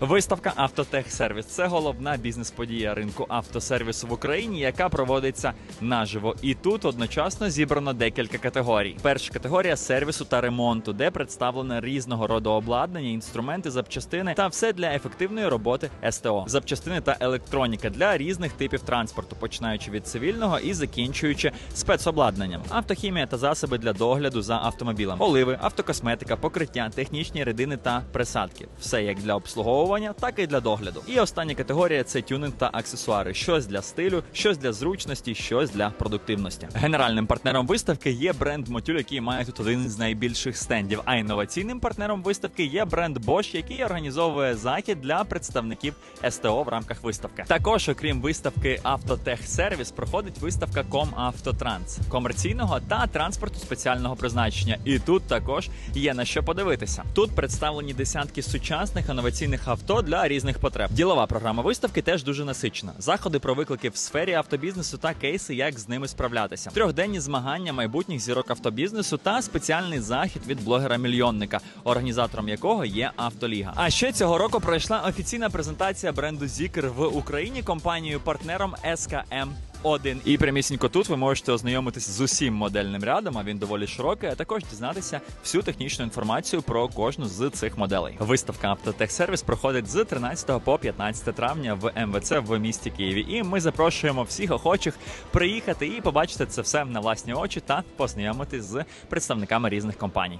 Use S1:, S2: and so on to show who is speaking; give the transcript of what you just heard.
S1: Виставка Автотехсервіс це головна бізнес-подія ринку автосервісу в Україні, яка проводиться наживо. І тут одночасно зібрано декілька категорій. Перша категорія сервісу та ремонту, де представлено різного роду обладнання, інструменти, запчастини та все для ефективної роботи СТО, запчастини та електроніка для різних типів транспорту, починаючи від цивільного і закінчуючи спецобладнанням, автохімія та засоби для догляду за автомобілем, оливи, автокосметика, покриття, технічні рідини та присадки. Все як для обслуговування, так і для догляду. І остання категорія це тюнинг та аксесуари. Щось для стилю, щось для зручності, щось для продуктивності. Генеральним партнером виставки є бренд Мотюль, який має тут один з найбільших стендів. А інноваційним партнером виставки є бренд Bosch, який організовує захід для представників СТО в рамках виставки. Також, окрім виставки Автотехсервіс, проходить виставка Комавтотранс комерційного та транспорту спеціального призначення. І тут також є на що подивитися. Тут представлені десятки сучасних інноваційних авто для різних потреб. Ділова програма виставки теж дуже насичена. Заходи про виклики в сфері автобізнесу та кейси, як з ними справлятися. Трьохденні змагання майбутніх зірок автобізнесу та спеціальний захід від блогера-мільйонника, організатором якого є Автоліга. А ще цього року пройшла офіційна презентація бренду Зікер в Україні компанією партнером СКМ. Один І прямісінько тут ви можете ознайомитись з усім модельним рядом, а він доволі широкий, а також дізнатися всю технічну інформацію про кожну з цих моделей. Виставка «Автотехсервіс» проходить з 13 по 15 травня в МВЦ в місті Києві. І ми запрошуємо всіх охочих приїхати і побачити це все на власні очі та познайомитись з представниками різних компаній.